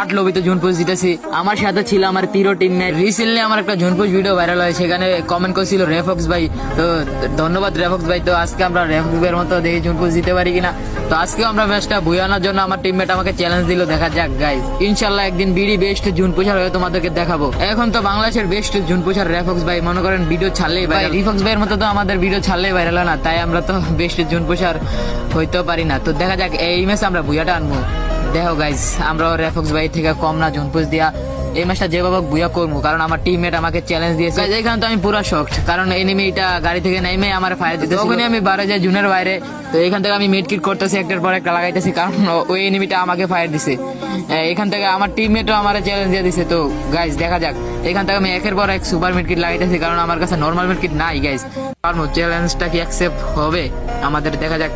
আট লবিতে ঝুনপুজ দিতেছি আমার সাথে ছিল আমার তিরো টিম রিসেন্টলি আমার একটা ঝুনপুজ ভিডিও ভাইরাল হয় সেখানে কমেন্ট করছিল রেফক্স ভাই। তো ধন্যবাদ রেফক্স ভাই তো আজকে আমরা রেফক্সের মতো দেখি ঝুনপুজ দিতে পারি কিনা। তো আজকে আমরা ম্যাচটা বুয়ানোর জন্য আমার টিমমেট আমাকে চ্যালেঞ্জ দিল দেখা যাক গাইজ ইনশাল্লাহ একদিন বিডি বেস্ট ঝুনপুষার হয়ে তোমাদেরকে দেখাবো। এখন তো বাংলাদেশের বেস্ট ঝুনপুষার রেফক্স ভাই মনে করেন ভিডিও ছাড়লেই ভাই রিফক্স ভাইয়ের মতো তো আমাদের ভিডিও ছাড়লেই ভাইরাল হয় না তাই আমরা তো বেস্ট ঝুনপুষার হইতেও পারি না। তো দেখা যাক এই ম্যাচে আমরা বুয়াটা আনব। দেখো গাইজ আমরা রেফক্স ভাই থেকে কম না ঝুনপুষ দিয়া। এই ম্যাচটা যেভাবে বুয়া করব কারণ আমার টিমমেট আমাকে চ্যালেঞ্জ দিয়েছে। এখানে তো আমি পুরো শক্ট কারণ এনিমিটা গাড়ি থেকে নেমে আমার ফায়ার দিতে তখনই আমি বারে যাই জুনের বাইরে তো এখান থেকে আমি মিড কিট করতেছি একটার পর একটা লাগাইতেছি কারণ ওই এনিমিটা আমাকে ফায়ার দিছে। এখান থেকে আমার টিমমেটও আমার চ্যালেঞ্জ দিয়ে দিছে তো গাইজ দেখা যাক। এখান থেকে আমি একের পর এক সুপার মিড কিট লাগাইতেছি কারণ আমার কাছে নর্মাল মিড কিট নাই গাইজ চ্যালেঞ্জটা কি অ্যাকসেপ্ট হবে? আমাদের দেখা যাক।